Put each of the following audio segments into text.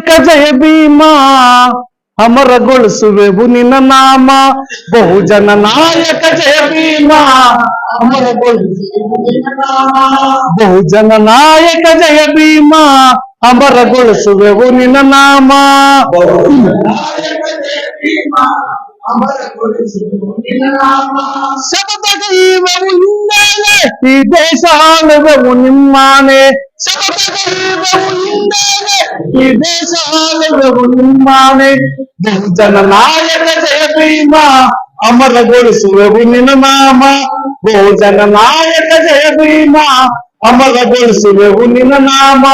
ನಾಯಕ ಜಯ ಭೀಮಾ ಅಮರಗೊಳಿಸುವೆವು ನಿನ್ನ ನಾಮ ಬಹುಜನ ನಾಯಕ ಜಯ ಭೀಮಾ ಅಮರಗೊಳಿಸುವೆವು ನಿನ್ನ ನಾಮ ಬಹುಜನ ನಾಯಕ ಜಯ ಭೀಮಾ ಅಮರಗೊಳಿಸುವೆವು ನಿನ್ನ ನಾಮ ಸತತ ಗೈವವು ನಿಂದಲೇ ಈ ದೇಶ ಆಳುವೆವು ನಿಮ್ಮಾನೆ ಸತತ ಗೈವವು ನಿಂದಲೇ ಈ ದೇಶ ಆಳುವೆವು ನಿಮ್ಮಾನೆ ಬಹುಜನ ನಾಯಕ ಜಯ ಭೀಮ ಅಮರಗೊಳಿಸುವೆವು ನಿನ್ನ ನಾಮ ಬಹುಜನ ನಾಯಕ ಜಯ ಭೀಮ ಅಮರಗೊಳಿಸುವೆವು ನಿನ್ನ ನಾಮ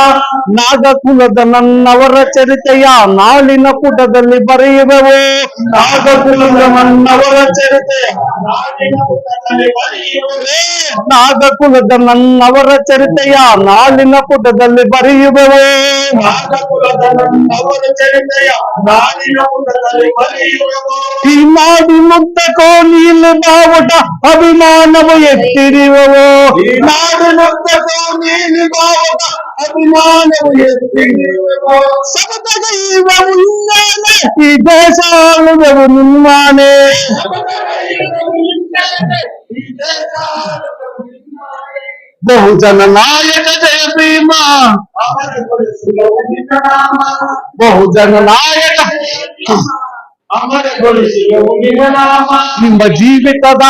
ನಾಗಕುಲದ ನನ್ನವರ ಚರಿತೆಯ ನಾಳಿನ ಪುಟದಲ್ಲಿ ಬರೆಯುವೆವು. ನಾಗಕುಲದ ನನ್ನವರ ಬರೆಯುವೆವು. ನಾಗಕುಲದ ನನ್ನವರ ಚರಿತೆಯ ನಾಳಿನ ಪುಟದಲ್ಲಿ ಬರೆಯುವೆವು. ನಾಗಕುಲದ ನನ್ನವರ ಚರಿತೆಯ ನಾಳಿನ ಪುಟದಲ್ಲಿ ಬರೆಯುವೆವು. ಈ ನಾಡಿ ಮುಕ್ತಕೋ ನೀನು ಬಾವುಟ ಅಭಿಮಾನವು ಎತ್ತಿರುವೆವು. ಈ ನಾಡಿ ಮುಕ್ತಕೋ ನೀನು ಬಾವುಟ ಅಭಿಮಾನವು ಎತ್ತಿರುವೆವು ಸತತ ಗೈವವು ನಿನ್ನಾನೆ ಈ ದೇಶ ಆಳುವೆವು ನಿನ್ನಾನೆ ಬಹುಜನ ನಾಯಕ ಜಯ ಭೀಮ ಬಹುಜನ ನಾಯಕ ನಿಮ್ಮ ಜೀವಿತದ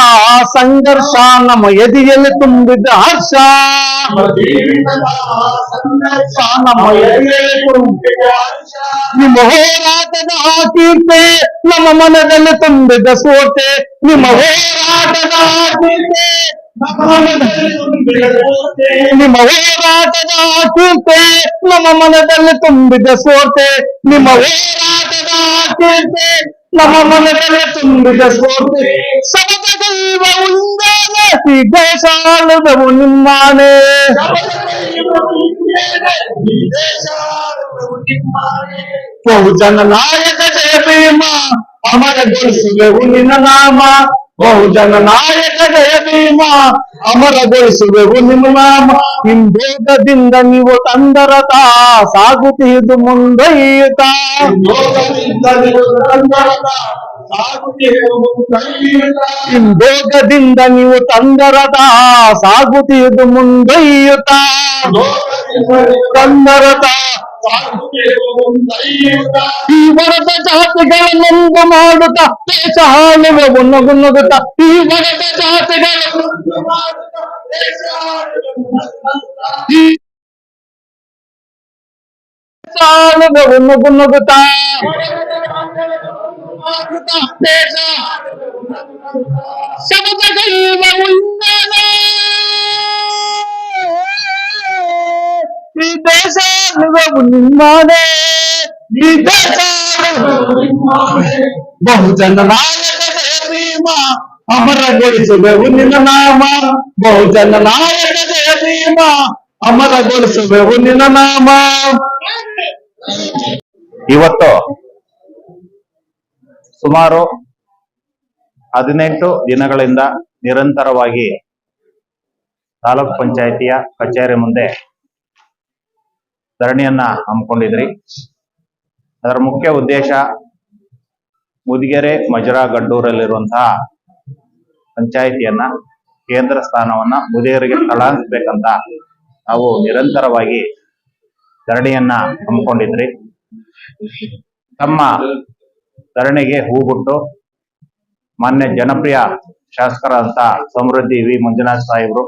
ಸಂಘರ್ಷ ನಮ್ಮ ಎದೆಯಲ್ಲಿ ತುಂಬಿದ ಹರ್ಷ. ನಮ್ಮ ಎದೆಯಲ್ಲಿ ತುಂಬಿದ. ನಿಮ್ಮ ಹೋರಾಟದ ಕೀರ್ತಿ ನಮ್ಮ ಮನದಲ್ಲಿ ತುಂಬಿದ ಸೋತೆ. ನಿಮ್ಮ ಹೋರಾಟದ ಕೀರ್ತಿ ನಮ್ಮ ಮನದಲ್ಲಿ ತುಂಬಿದ ಸೋತೆ. ನಿಮ್ಮ ಹೋರಾಟದ ಕೀರ್ತಿ ನಮ್ಮ ಮನದಲ್ಲಿ ತುಂಬಿದ ಸೋತೆ ನಿಮ್ಮ ಹೋರಾಟದ ಕೀರ್ತಿ ನಮ್ಮ ಮನದಲ್ಲಿ ತುಂಬಿದ ಸೋತೆ ಸತತ ದೈವವು ನಿಂದಾನೆ ಈ ದೇಶ ಆಳುವೆವು ನಿಮ್ಮಾನೆ ಬಹುಜನ ನಾಯಕ ಜಯ ಭೀಮ ಅಮರಗೊಳಿಸುವೆವು ನಿನ್ನ ನಾಮ ಬಹುಜನ ನಾಯಕ ಜಯ ಭೀಮ ಅಮರಗೊಳಿಸುವೆವು ನಿನ್ನ ನಾಮ ಹಿಂಭೋಗದಿಂದ ನೀವು ತಂದರತ ಸಾಗುತ್ತಿದ್ದು ಮುಂದೊಯ್ಯುತ್ತ ಹಿಂಭೋಗದಿಂದ ನೀವು ತಂದರತ ಸಾಗುತ್ತಿದ್ದು ಮುಂದೊಯ್ಯುತ್ತ ತಂದರತ ಈ ವರದ ಜಾತಿಗಳನ್ನೊಂದು ಮಾಡುತ್ತ ದೇಶ ಹಾಳುವೆವು ನಗು ನಗುತ್ತ ಈ ವರದ ಜಾತಿಗಳು ಈ ಹಾಳುವೆವು ನಗು ನಗುತ್ತ ದೇಶ ಶಬ್ದಗೈವವು ಈ ನಿಮ್ಮದೇ ಆಳುವೆವು ನಿಮ್ಮದೇ. ಬಹುಜನ ನಾಯಕ ಭೀಮ ಅಮರಗೊಳಿಸುವೆವು ನಿನ್ನ ನಾಮ ಬಹುಜನ ನಾಯಕ ಭೀಮ ಅಮರಗೊಳಿಸುವೆವು ನಿನ್ನ ನಾಮ ಇವತ್ತು ಸುಮಾರು ಹದಿನೆಂಟು ದಿನಗಳಿಂದ ನಿರಂತರವಾಗಿ ತಾಲೂಕ್ ಪಂಚಾಯಿತಿಯ ಕಚೇರಿ ಮುಂದೆ ಧರಣಿಯನ್ನ ಹಮ್ಮಿಕೊಂಡಿದ್ರಿ. ಅದರ ಮುಖ್ಯ ಉದ್ದೇಶ ಮುದಿಗೆರೆ, ಮಜರಾ, ಗಡ್ಡೂರಲ್ಲಿರುವಂತಹ ಪಂಚಾಯಿತಿಯನ್ನ, ಕೇಂದ್ರ ಸ್ಥಾನವನ್ನ ಮುದಿಗೆರೆಗೆ ಸ್ಥಳಾಂತರಿಸಬೇಕಂತ ನಾವು ನಿರಂತರವಾಗಿ ಧರಣಿಯನ್ನ ಹಮ್ಮಿಕೊಂಡಿದ್ರಿ. ತಮ್ಮ ಧರಣಿಗೆ ಹೂಗುಟ್ಟು ಮಾನ್ಯ ಜನಪ್ರಿಯ ಶಾಸಕರಾದಂತ ಸಮೃದ್ಧಿ ವಿ. ಮಂಜುನಾಥ್ ಸಾಹೇಬ್ರು,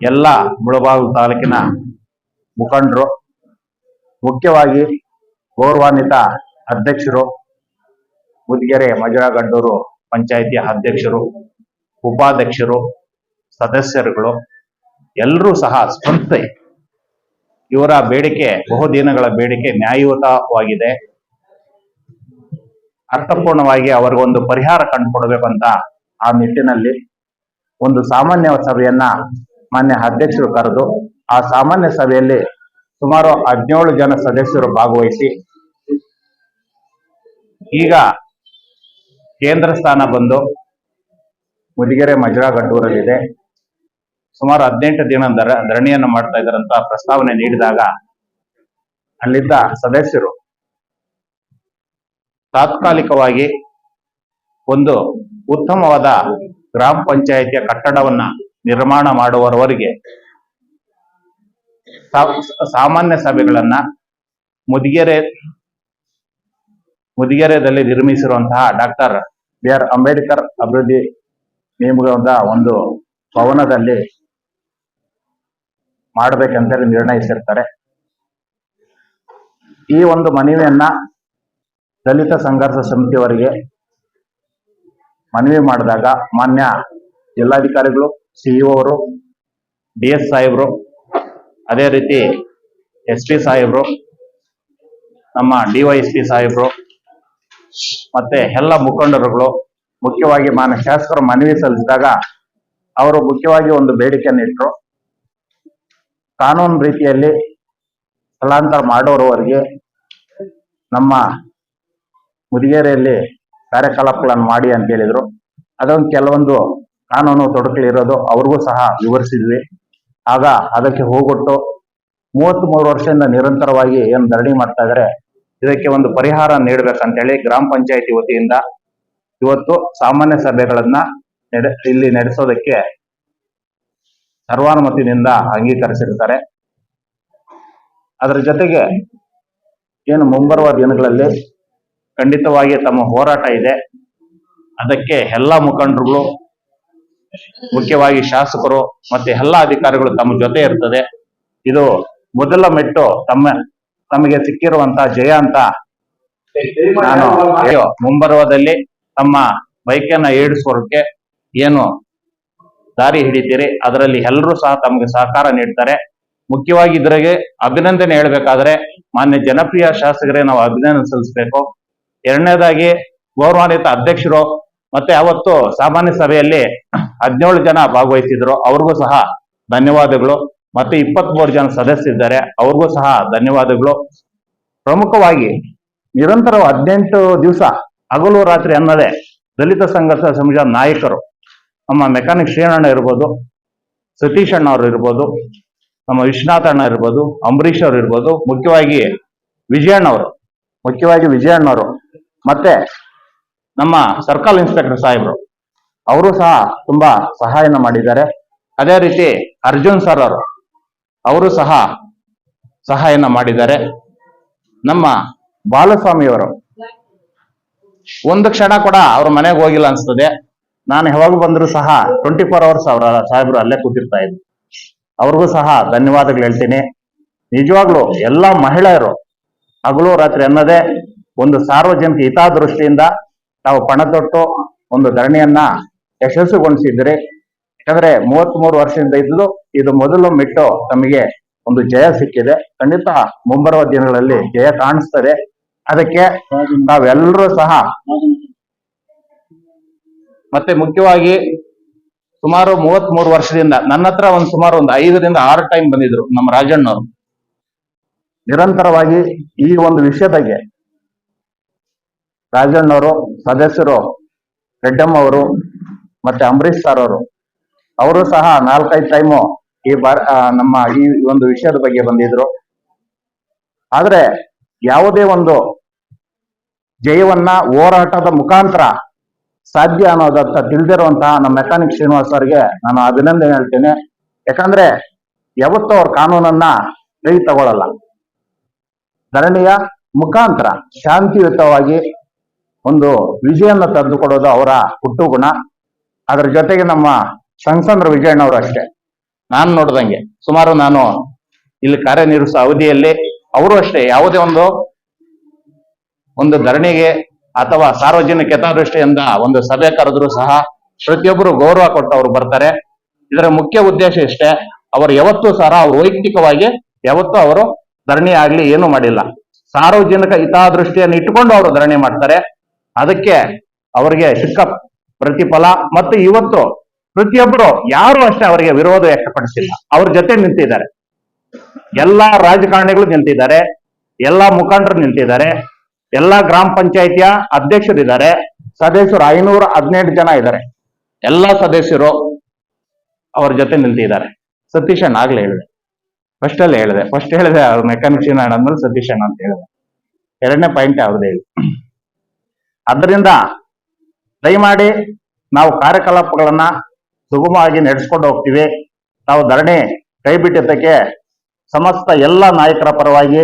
ಎಲ್ಲ ಮುಳಬಾಗಿಲು ತಾಲೂಕಿನ ಮುಖಂಡರು, ಮುಖ್ಯವಾಗಿ ಗೌರವಾನ್ವಿತ ಅಧ್ಯಕ್ಷರು, ಮುದ್ಗೆರೆ ಮಜರಗಡ್ಡೂರು ಪಂಚಾಯಿತಿ ಅಧ್ಯಕ್ಷರು, ಉಪಾಧ್ಯಕ್ಷರು, ಸದಸ್ಯರುಗಳು, ಎಲ್ಲರೂ ಸಹ ಸ್ಪಂದಿಸಿ ಇವರ ಬೇಡಿಕೆ ಬಹುದಿನಗಳ ಬೇಡಿಕೆ ನ್ಯಾಯಯುತವಾಗಿದೆ. ಅರ್ಥಪೂರ್ಣವಾಗಿ ಅವರಿಗೊಂದು ಪರಿಹಾರ ಕಂಡುಕೊಡ್ಬೇಕಂತ ಆ ನಿಟ್ಟಿನಲ್ಲಿ ಒಂದು ಸಾಮಾನ್ಯ ಸಭೆಯನ್ನ ಮಾನ್ಯ ಅಧ್ಯಕ್ಷರು ಕರೆದು ಆ ಸಾಮಾನ್ಯ ಸಭೆಯಲ್ಲಿ ಸುಮಾರು ಹದಿನೇಳು ಜನ ಸದಸ್ಯರು ಭಾಗವಹಿಸಿ ಈಗ ಕೇಂದ್ರ ಸ್ಥಾನ ಬಂದು ಮುದಿಗೆರೆ ಮಜರಾಗಡ್ಡೂರಲ್ಲಿದೆ ಸುಮಾರು ಹದಿನೆಂಟು ದಿನ ಧರಣಿಯನ್ನು ಮಾಡ್ತಾ ಇದ್ದಾರಂತ ಪ್ರಸ್ತಾವನೆ ನೀಡಿದಾಗ ಅಲ್ಲಿದ್ದ ಸದಸ್ಯರು ತಾತ್ಕಾಲಿಕವಾಗಿ ಒಂದು ಉತ್ತಮವಾದ ಗ್ರಾಮ ಪಂಚಾಯಿತಿಯ ಕಟ್ಟಡವನ್ನ ನಿರ್ಮಾಣ ಮಾಡುವವರೆಗೆ ಸಾಮಾನ್ಯ ಸಭೆಗಳನ್ನ ಮುದಿಗೆರೆ, ಮುದಿಗೆರೆದಲ್ಲಿ ನಿರ್ಮಿಸಿರುವಂತಹ ಡಾಕ್ಟರ್ ಬಿ ಆರ್ ಅಂಬೇಡ್ಕರ್ ಅಭಿವೃದ್ಧಿ ನಿಯಮದ ಒಂದು ಭವನದಲ್ಲಿ ಮಾಡಬೇಕಂತೇಳಿ ನಿರ್ಣಯಿಸಿರ್ತಾರೆ. ಈ ಒಂದು ಮನವಿಯನ್ನ ದಲಿತ ಸಂಘರ್ಷ ಸಮಿತಿಯವರಿಗೆ ಮನವಿ ಮಾಡಿದಾಗ ಮಾನ್ಯ ಜಿಲ್ಲಾಧಿಕಾರಿಗಳು ಸಿಇಒ ಅವರು ಡಿ ಎಸ್ ಸಾಹೇಬ್ರು ಅದೇ ರೀತಿ ಎಸ್ ಪಿ ಸಾಹೇಬ್ರು, ನಮ್ಮ ಡಿವೈಎಸ್ಪಿ ಸಾಹೇಬ್ರು, ಮತ್ತೆ ಎಲ್ಲ ಮುಖಂಡರುಗಳು, ಮುಖ್ಯವಾಗಿ ಮಾನ್ಯ ಶಾಸಕರು ಮನವಿ ಸಲ್ಲಿಸಿದಾಗ ಅವರು ಮುಖ್ಯವಾಗಿ ಒಂದು ಬೇಡಿಕೆಯನ್ನು ಇಟ್ಟರು. ಕಾನೂನು ರೀತಿಯಲ್ಲಿ ಸ್ಥಳಾಂತರ ಮಾಡೋರವರಿಗೆ ನಮ್ಮ ಮುದಿಗೇರಿಯಲ್ಲಿ ಕಾರ್ಯಕಲಾಪಗಳನ್ನು ಮಾಡಿ ಅಂತ ಹೇಳಿದ್ರು. ಅದೊಂದು ಕೆಲವೊಂದು ಕಾನೂನು ತೊಡಕಲಿರೋದು ಅವ್ರಿಗೂ ಸಹ ವಿವರಿಸಿದ್ವಿ. ಆಗ ಅದಕ್ಕೆ ಹೋಗೊಟ್ಟು ಮೂವತ್ತ್ ಮೂರು ವರ್ಷದಿಂದ ನಿರಂತರವಾಗಿ ಏನು ಧರಣಿ ಮಾಡ್ತಾ ಇದ್ದಾರೆ ಇದಕ್ಕೆ ಒಂದು ಪರಿಹಾರ ನೀಡಬೇಕಂತೇಳಿ ಗ್ರಾಮ ಪಂಚಾಯತಿ ವತಿಯಿಂದ ಇವತ್ತು ಸಾಮಾನ್ಯ ಸಭೆಗಳನ್ನ ನಡೆ, ಇಲ್ಲಿ ನಡೆಸೋದಕ್ಕೆ ಸರ್ವಾನುಮತಿನಿಂದ ಅಂಗೀಕರಿಸಿರ್ತಾರೆ. ಅದರ ಜೊತೆಗೆ ಏನು ಮುಂಬರುವ ದಿನಗಳಲ್ಲಿ ಖಂಡಿತವಾಗಿ ತಮ್ಮ ಹೋರಾಟ ಇದೆ. ಅದಕ್ಕೆ ಎಲ್ಲ ಮುಖಂಡರುಗಳು ಮುಖ್ಯವಾಗಿ ಶಾಸಕರು ಮತ್ತೆ ಎಲ್ಲ ಅಧಿಕಾರಿಗಳು ತಮ್ಮ ಜೊತೆ ಇರ್ತದೆ. ಇದು ಮೊದಲ ಮೆಟ್ಟು ತಮ್ಮ, ತಮಗೆ ಸಿಕ್ಕಿರುವಂತ ಜಯ ಅಂತ ನಾನು ಮುಂಬರುವದಲ್ಲಿ ತಮ್ಮ ಬೈಕನ್ನ ಏಡಿಸೋಕೆ ಏನು ದಾರಿ ಹಿಡಿತೀರಿ, ಅದರಲ್ಲಿ ಎಲ್ಲರೂ ಸಹ ತಮಗೆ ಸಹಕಾರ ನೀಡ್ತಾರೆ. ಮುಖ್ಯವಾಗಿ ಇದ್ರಾಗೆ ಅಭಿನಂದನೆ ಹೇಳ್ಬೇಕಾದ್ರೆ, ಮಾನ್ಯ ಜನಪ್ರಿಯ ಶಾಸಕರೇ ನಾವು ಅಭಿನಂದನೆ ಸಲ್ಲಿಸಬೇಕು. ಎರಡನೇದಾಗಿ ಗೌರವಾನ್ವಿತ ಅಧ್ಯಕ್ಷರು ಮತ್ತೆ ಅವತ್ತು ಸಾಮಾನ್ಯ ಸಭೆಯಲ್ಲಿ ಹದಿನೇಳು ಜನ ಭಾಗವಹಿಸಿದ್ರು. ಅವ್ರಿಗೂ ಸಹ ಧನ್ಯವಾದಗಳು. ಮತ್ತೆ ಇಪ್ಪತ್ಮೂರು ಜನ ಸದಸ್ಯರಿದ್ದಾರೆ ಅವ್ರಿಗೂ ಸಹ ಧನ್ಯವಾದಗಳು. ಪ್ರಮುಖವಾಗಿ ನಿರಂತರ ಹದಿನೆಂಟು ದಿವಸ ಹಗಲು ರಾತ್ರಿ ಅನ್ನದೇ ದಲಿತ ಸಂಘರ್ಷ ಸಮಾಜ ನಾಯಕರು. ನಮ್ಮ ಮೆಕ್ಯಾನಿಕ್ ಶ್ರೀಣ್ಣ ಇರ್ಬೋದು, ಸತೀಶ್ ಅಣ್ಣ ಅವರು ಇರ್ಬೋದು, ನಮ್ಮ ವಿಶ್ವನಾಥ್ ಅಣ್ಣ ಇರ್ಬೋದು ಅಂಬರೀಶ್ ಅವರು ಇರ್ಬೋದು, ಮುಖ್ಯವಾಗಿ ವಿಜಯಣ್ಣವರು ಮುಖ್ಯವಾಗಿ ವಿಜಯಣ್ಣವರು ಮತ್ತೆ ನಮ್ಮ ಸರ್ಕಲ್ ಇನ್ಸ್ಪೆಕ್ಟರ್ ಸಾಹೇಬ್ರು, ಅವರು ಸಹ ತುಂಬಾ ಸಹಾಯನ ಮಾಡಿದ್ದಾರೆ. ಅದೇ ರೀತಿ ಅರ್ಜುನ್ ಸರ್ ಅವರು ಅವರು ಸಹ ಸಹಾಯನ ಮಾಡಿದ್ದಾರೆ. ನಮ್ಮ ಬಾಲಸ್ವಾಮಿಯವರು ಒಂದು ಕ್ಷಣ ಕೂಡ ಅವ್ರ ಮನೆಗೆ ಹೋಗಿಲ್ಲ ಅನ್ಸ್ತದೆ. ನಾನು ಯಾವಾಗ ಬಂದ್ರು ಸಹ ಟ್ವೆಂಟಿ ಫೋರ್ ಅವರ್ಸ್ ಅವರ ಸಾಹೇಬರು ಅಲ್ಲೇ ಕೂತಿರ್ತಾ ಇದ್ರು ಅವ್ರಿಗೂ ಸಹ ಧನ್ಯವಾದಗಳು ಹೇಳ್ತೀನಿ. ನಿಜವಾಗ್ಲೂ ಎಲ್ಲಾ ಮಹಿಳೆಯರು ಹಗಲು ರಾತ್ರಿ ಅನ್ನದೇ ಒಂದು ಸಾರ್ವಜನಿಕ ಹಿತದೃಷ್ಟಿಯಿಂದ ತಾವು ಪಣ ತೊಟ್ಟು ಒಂದು ಧರಣಿಯನ್ನ ಯಶಸ್ವಿಗೊಳಿಸಿದ್ರಿ. ಯಾಕಂದ್ರೆ ಮೂವತ್ತ್ ಮೂರು ವರ್ಷದಿಂದ ಇದ್ದು ಇದು ಮೊದಲು ಮೆಟ್ಟು ತಮಗೆ ಒಂದು ಜಯ ಸಿಕ್ಕಿದೆ. ಖಂಡಿತ ಮುಂಬರುವ ದಿನಗಳಲ್ಲಿ ಜಯ ಕಾಣಿಸ್ತದೆ. ಅದಕ್ಕೆ ನಾವೆಲ್ಲರೂ ಸಹ ಮತ್ತೆ ಮುಖ್ಯವಾಗಿ ಸುಮಾರು ಮೂವತ್ತ್ ಮೂರು ವರ್ಷದಿಂದ ನನ್ನ ಹತ್ರ ಒಂದು ಸುಮಾರು ಒಂದು ಐದರಿಂದ ಆರು ಟೈಮ್ ಬಂದಿದ್ರು ನಮ್ಮ ರಾಜಣ್ಣವರು. ನಿರಂತರವಾಗಿ ಈ ಒಂದು ವಿಷಯದಾಗೆ ರಾಜಣ್ಣವರು, ಸದಸ್ಯರು, ರೆಡ್ಡಮ್ಮ ಅವರು ಮತ್ತೆ ಅಂಬರೀಶ್ ಸರ್ ಅವರು ಅವರು ಸಹ ನಾಲ್ಕೈದು ಟೈಮು ಈ ಬಾರ್ ನಮ್ಮ ಈ ಒಂದು ವಿಷಯದ ಬಗ್ಗೆ ಬಂದಿದ್ರು. ಆದ್ರೆ ಯಾವುದೇ ಒಂದು ಜಯವನ್ನ ಹೋರಾಟದ ಮುಖಾಂತರ ಸಾಧ್ಯ ಅನ್ನೋದಂತ ತಿಳಿದಿರುವಂತಹ ನಮ್ಮ ಮೆಕ್ಯಾನಿಕ್ ಶ್ರೀನಿವಾಸ್ ಅವರಿಗೆ ನಾನು ಅಭಿನಂದನೆ ಹೇಳ್ತೇನೆ. ಯಾಕಂದ್ರೆ ಯಾವತ್ತೂ ಅವ್ರ ಕಾನೂನನ್ನ ಕೈ ತಗೊಳ್ಳಲ್ಲ ಧರಣಿಯ ಮುಖಾಂತರ ಶಾಂತಿಯುತವಾಗಿ ಒಂದು ವಿಜಯನ್ನ ತಂದುಕೊಡೋದು ಅವರ ಹುಟ್ಟು ಗುಣ ಅದ್ರ ಜೊತೆಗೆ ನಮ್ಮ ಸಂಸಂದ್ರ ವಿಜಯಣ್ಣವರು ಅಷ್ಟೇ. ನಾನು ನೋಡ್ದಂಗೆ. ಸುಮಾರು ನಾನು ಇಲ್ಲಿ ಕಾರ್ಯನಿರ್ವಹಿಸೋ ಅವಧಿಯಲ್ಲಿ ಅವರು ಅಷ್ಟೇ. ಯಾವುದೇ ಒಂದು ಒಂದು ಧರಣಿಗೆ ಅಥವಾ ಸಾರ್ವಜನಿಕ ಹಿತದೃಷ್ಟಿಯಿಂದ ಒಂದು ಸಭೆ ಕರೆದ್ರು ಸಹ ಪ್ರತಿಯೊಬ್ಬರು ಗೌರವ ಕೊಟ್ಟು ಅವರು ಬರ್ತಾರೆ. ಇದರ ಮುಖ್ಯ ಉದ್ದೇಶ ಇಷ್ಟೇ. ಅವರು ಯಾವತ್ತೂ ಸಹ ಅವರು ವೈಯಕ್ತಿಕವಾಗಿ ಯಾವತ್ತೂ ಅವರು ಧರಣಿ ಆಗ್ಲಿ ಏನು ಮಾಡಿಲ್ಲ. ಸಾರ್ವಜನಿಕ ಹಿತದೃಷ್ಟಿಯನ್ನು ಇಟ್ಟುಕೊಂಡು ಅವರು ಧರಣಿ ಮಾಡ್ತಾರೆ. ಅದಕ್ಕೆ ಅವರಿಗೆ ಸಿಕ್ಕ ಪ್ರತಿಫಲ. ಮತ್ತು ಇವತ್ತು ಪ್ರತಿಯೊಬ್ಬರು ಯಾರು ಅಷ್ಟೇ ಅವರಿಗೆ ವಿರೋಧ ವ್ಯಕ್ತಪಡಿಸಿಲ್ಲ. ಅವ್ರ ಜೊತೆ ನಿಂತಿದ್ದಾರೆ. ಎಲ್ಲಾ ರಾಜಕಾರಣಿಗಳು ನಿಂತಿದ್ದಾರೆ. ಎಲ್ಲಾ ಮುಖಂಡರು ನಿಂತಿದ್ದಾರೆ. ಎಲ್ಲಾ ಗ್ರಾಮ ಪಂಚಾಯಿತಿಯ ಅಧ್ಯಕ್ಷರಿದ್ದಾರೆ. ಸದಸ್ಯರು ಐನೂರ ಹದಿನೆಂಟು ಜನ ಇದ್ದಾರೆ. ಎಲ್ಲಾ ಸದಸ್ಯರು ಅವ್ರ ಜೊತೆ ನಿಂತಿದ್ದಾರೆ. ಸತೀಶ್ ಅಣ್ಣ ಆಗ್ಲೇ ಹೇಳಿದೆ. ಫಸ್ಟ್ ಅಲ್ಲಿ ಹೇಳಿದೆ. ಫಸ್ಟ್ ಹೇಳಿದೆ, ಅವ್ರು ಮೆಕ್ಯಾನಿಕ್ ಅಣ್ಣ ಅಂದ್ಮೇಲೆ ಸತೀಶ್ ಅಣ್ಣ ಅಂತ ಹೇಳಿದೆ. ಎರಡನೇ ಪಾಯಿಂಟ್ ಯಾವ್ದು ಹೇಳಿ ಅದರಿಂದ ದಯಮಾಡಿ ನಾವು ಕಾರ್ಯಕಲಾಪಗಳನ್ನ ಸುಗಮವಾಗಿ ನಡೆಸ್ಕೊಂಡು ಹೋಗ್ತೀವಿ. ನಾವು ಧರಣಿ ಕೈ ಬಿಟ್ಟಿದ್ದಕ್ಕೆ ಸಮಸ್ತ ಎಲ್ಲ ನಾಯಕರ ಪರವಾಗಿ,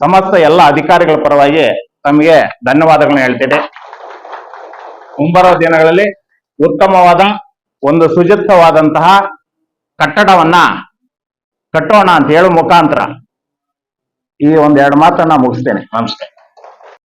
ಸಮಸ್ತ ಎಲ್ಲ ಅಧಿಕಾರಿಗಳ ಪರವಾಗಿ ತಮಗೆ ಧನ್ಯವಾದಗಳನ್ನ ಹೇಳ್ತೇನೆ ಮುಂಬರುವ ದಿನಗಳಲ್ಲಿ ಉತ್ತಮವಾದ ಒಂದು ಸುಜಿತವಾದಂತಹ ಕಟ್ಟಡವನ್ನ ಕಟ್ಟೋಣ ಅಂತ ಹೇಳೋ ಮುಖಾಂತರ ಈ ಒಂದೆರಡು ಮಾತನ್ನ ಮುಗಿಸ್ತೇನೆ. ನಮಸ್ತೆ.